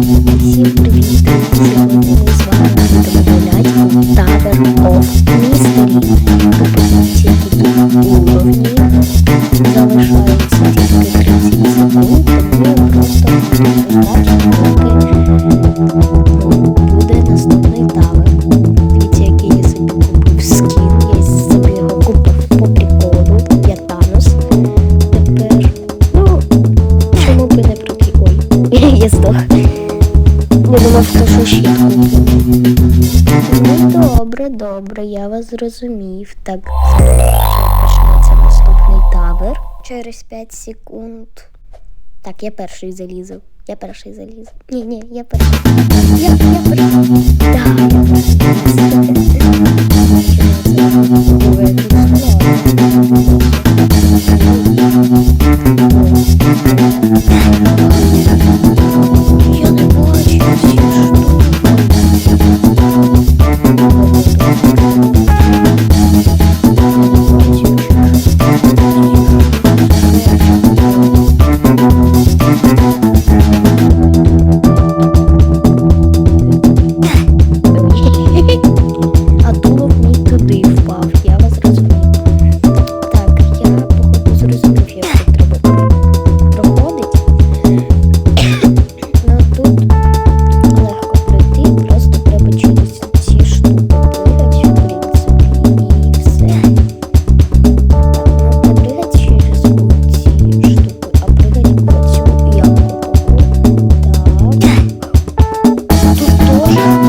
Всім привіт! вас зрозумів. Так почнеться наступний табор. Через 5 секунд. Так, я перший залізу. Я перший заліз. Ні, ні, я перший. Я, я перший. Так. Да. Thank you.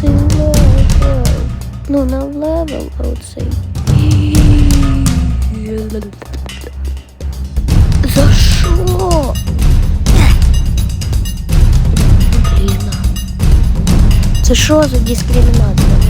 цей левел. Ну на левел, а оцей. За що? Блін. Це що за дискримінація?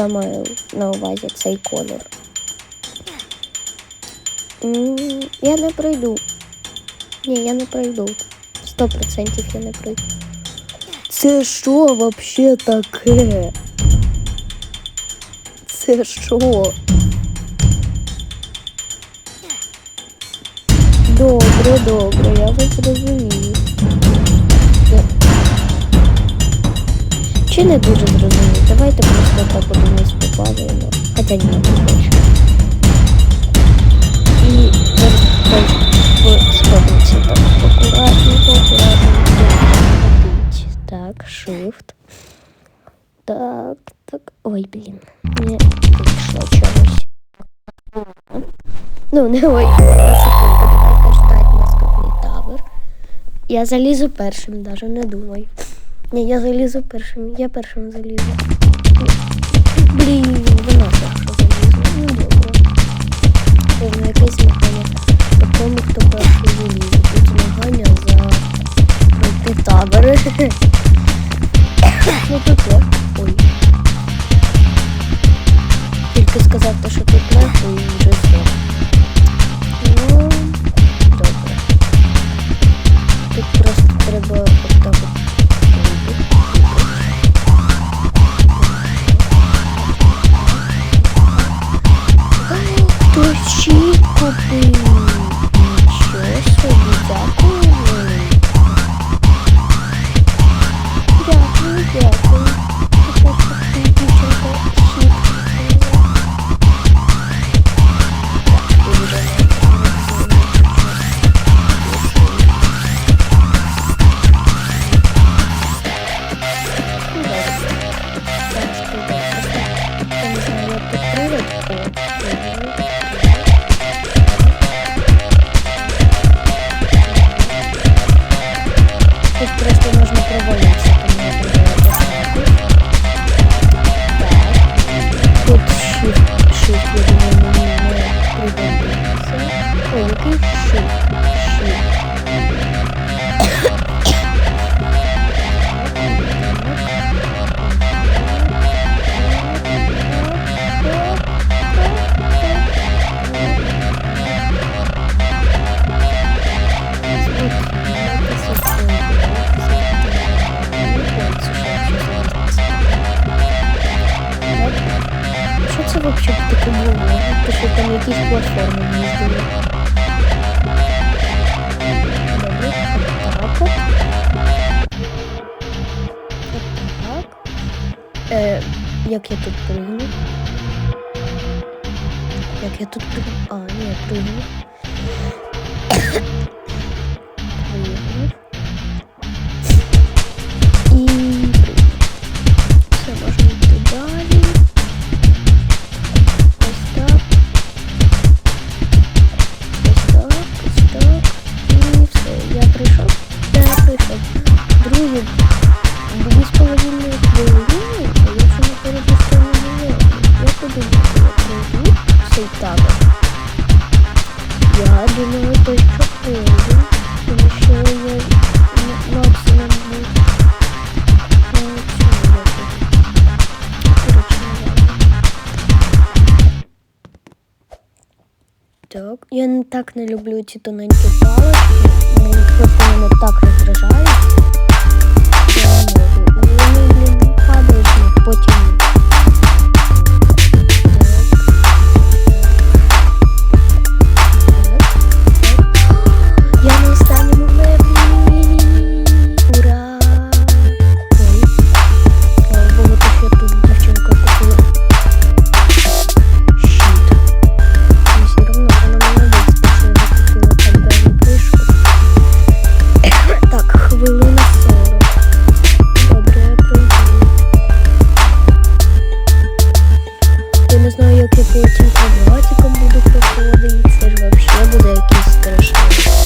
Я маю на увазі цей колір. Я не пройду. Ні, я не пройду. Сто процентів я не пройду. Це що вообще таке? Це що? Добре, добре, я вас зрозумів. Чи не дуже зрозумів? Давайте просто так одиниць попадаємо. Хоча ні, не хочу. І зараз в так акуратненько, акуратненько. Так, shift. Так, так. Ой, блін. Не вийшло чогось. Ну, не ой, давайте ждать наступний тавер. Я залізу першим, даже не думай. Ні, я залізу першим, я першим залізу. Блін, вона перша залізла. Ну добре. Це якесь змагання по тому, хто перший залізе. Тут змагання за пройти табори. Ну тут. Ой. Тільки сказав, що тут легко вже все. Yeah. Вообще таке було? Ти що там якісь платформи їздили? Добре, так. Так. Е, як я тут прыгну? Як я тут прыгну? А, ні, пригну. Так, я не так не люблю ці тоненькі палочки. Мені просто мене так роздражають. Я не люблю. Вони, падають, потім. не знаю, як я потім квадратиком буду проходити. Це ж взагалі буде якийсь страшний.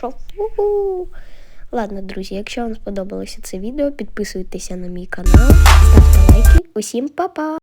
Пройшов. Уху. Ладно, друзі, якщо вам сподобалося це відео, підписуйтеся на мій канал, ставте лайки. Усім па-па!